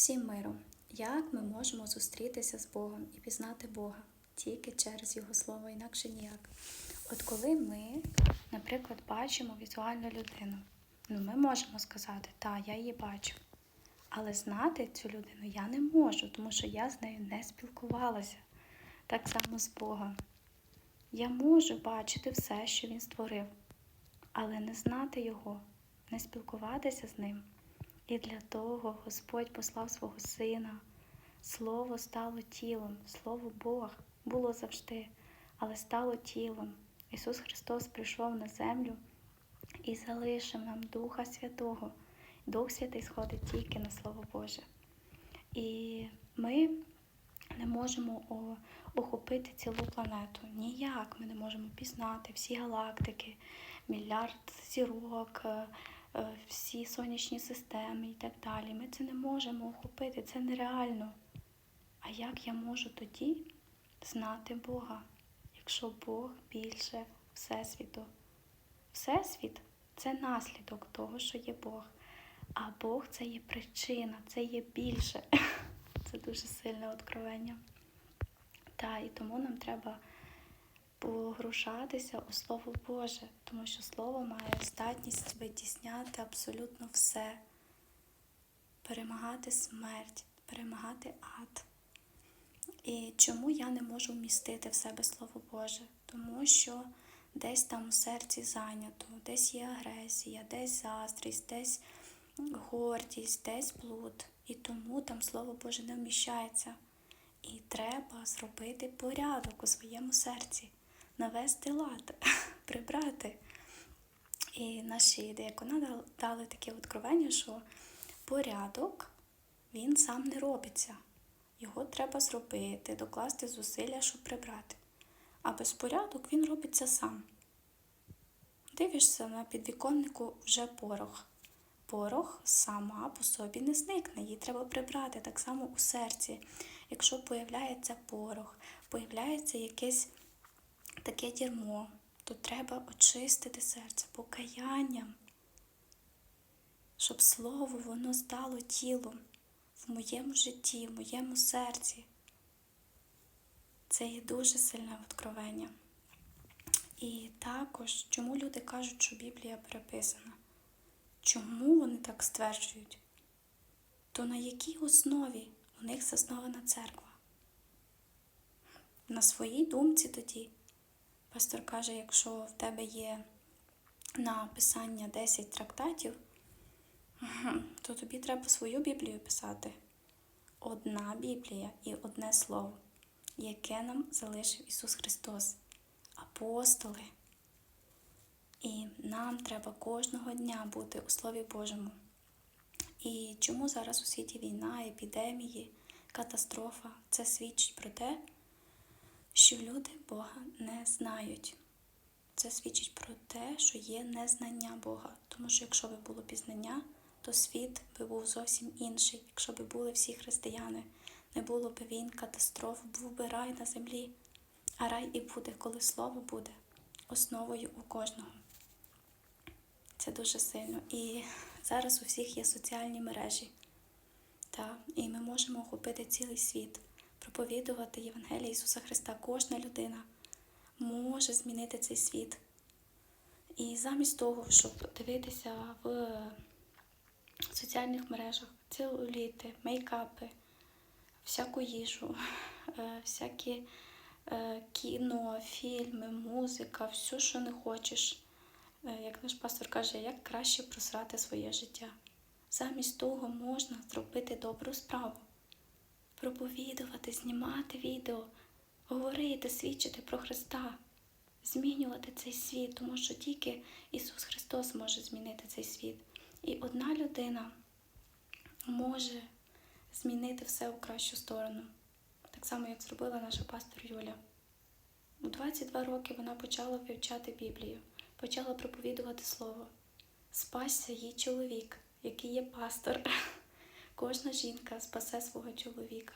Всім миром, як ми можемо зустрітися з Богом і пізнати Бога тільки через Його Слово, інакше ніяк. От коли ми, наприклад, бачимо візуальну людину, ну ми можемо сказати, та, я її бачу. Але знати цю людину я не можу, тому що я з нею не спілкувалася. Так само з Богом. Я можу бачити все, що Він створив, але не знати Його, не спілкуватися з ним. І для того Господь послав свого Сина. Слово стало тілом, Слово Бог було завжди, але стало тілом. Ісус Христос прийшов на землю і залишив нам Духа Святого. Дух Святий сходить тільки на Слово Боже. І ми не можемо охопити цілу планету. Ніяк ми не можемо пізнати всі галактики, мільярд зірок, е, всі сонячні системи і так далі. Ми це не можемо охопити, це нереально. А як я можу тоді знати Бога, якщо Бог більше Всесвіту? Всесвіт це наслідок того, що є Бог. А Бог це є причина, це є більше. Це дуже сильне откровення. Та, і тому нам треба погружатися у Слово Боже, тому що Слово має здатність витісняти абсолютно все, перемагати смерть, перемагати ад. І чому я не можу вмістити в себе Слово Боже? Тому що десь там у серці зайнято, десь є агресія, десь заздрість, десь гордість, десь блуд. І тому там Слово Боже не вміщається. І треба зробити порядок у своєму серці, навести лад, прибрати. І наші деякона дали таке откровення, що порядок він сам не робиться. Його треба зробити, докласти зусилля, щоб прибрати. А безпорядок він робиться сам. Дивишся на підвіконнику вже порох. Порох сама по собі не зникне, її треба прибрати так само у серці. Якщо появляється порох, появляється якесь таке дерьмо, то треба очистити серце покаянням, щоб слово воно стало тілом в моєму житті, в моєму серці. Це є дуже сильне откровення. І також, чому люди кажуть, що Біблія переписана? Чому вони так стверджують? То на якій основі у них заснована церква? На своїй думці тоді. Пастор каже, якщо в тебе є на писання 10 трактатів, то тобі треба свою Біблію писати. Одна Біблія і одне слово, яке нам залишив Ісус Христос, апостоли. І нам треба кожного дня бути у Слові Божому. І чому зараз у світі війна, епідемії, катастрофа? Це свідчить про те, що люди Бога не знають. Це свідчить про те, що є незнання Бога. Тому що якщо би було пізнання, то світ би був зовсім інший. Якщо би були всі християни, не було б війн, катастроф, був би рай на землі. А рай і буде, коли слово буде основою у кожного. Це дуже сильно. І зараз у всіх є соціальні мережі. Та, і ми можемо охопити цілий світ, проповідувати Євангеліє Ісуса Христа. Кожна людина може змінити цей світ. І замість того, щоб дивитися в соціальних мережах целуліти, мейкапи, всяку їжу, е, всякі е, кіно, фільми, музика, все, що не хочеш. Е, Як наш пастор каже, як краще просрати своє життя. Замість того можна зробити добру справу, проповідувати, знімати відео, говорити, свідчити про Христа, змінювати цей світ, тому що тільки Ісус Христос може змінити цей світ. І одна людина може змінити все у кращу сторону, так само, як зробила наша пастор Юля. У 22 роки вона почала вивчати Біблію, почала проповідувати Слово. Спасся її чоловік, який є пастор. Кожна жінка спасе свого чоловіка.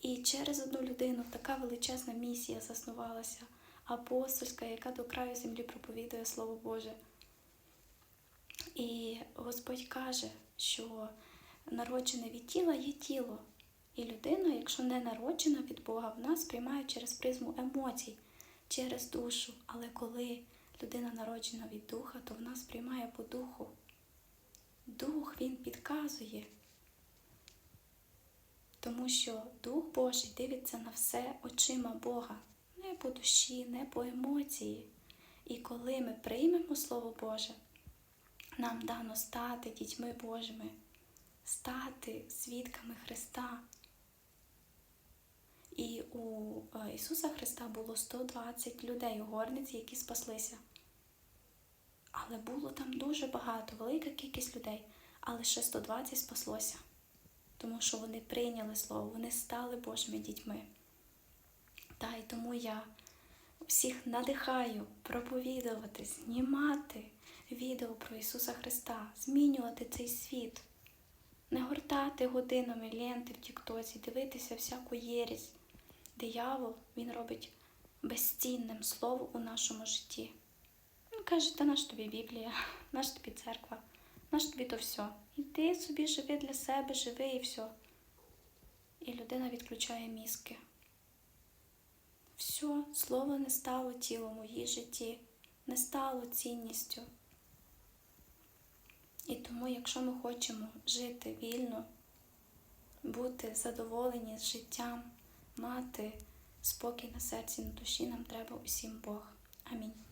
І через одну людину така величезна місія заснувалася, апостольська, яка до краю землі проповідує Слово Боже. І Господь каже, що народжене від тіла є тіло. І людина, якщо не народжена від Бога, вона сприймає через призму емоцій, через душу. Але коли людина народжена від духа, то вона сприймає по духу. Дух він підказує. Тому що Дух Божий дивиться на все очима Бога, не по душі, не по емоції. І коли ми приймемо Слово Боже, нам дано стати дітьми Божими, стати свідками Христа. І у е, Ісуса Христа було 120 людей у горниці, які спаслися. Але було там дуже багато, велика кількість людей, але ще 120 спаслося, тому що вони прийняли Слово, вони стали Божими дітьми. Та й тому я всіх надихаю проповідувати, знімати відео про Ісуса Христа, змінювати цей світ, не гортати годинами ленти в Тіктоці, дивитися всяку єрість. Диявол він робить безцінним слово у нашому житті. Він каже, та наш тобі Біблія, наш тобі церква, наш тобі то все. Іди собі живи для себе, живи і все. І людина відключає мізки. Все, слово не стало тілом у її житті, не стало цінністю. І тому, якщо ми хочемо жити вільно, бути задоволені з життям, мати спокій на серці, на душі, нам треба усім Бог. Амінь.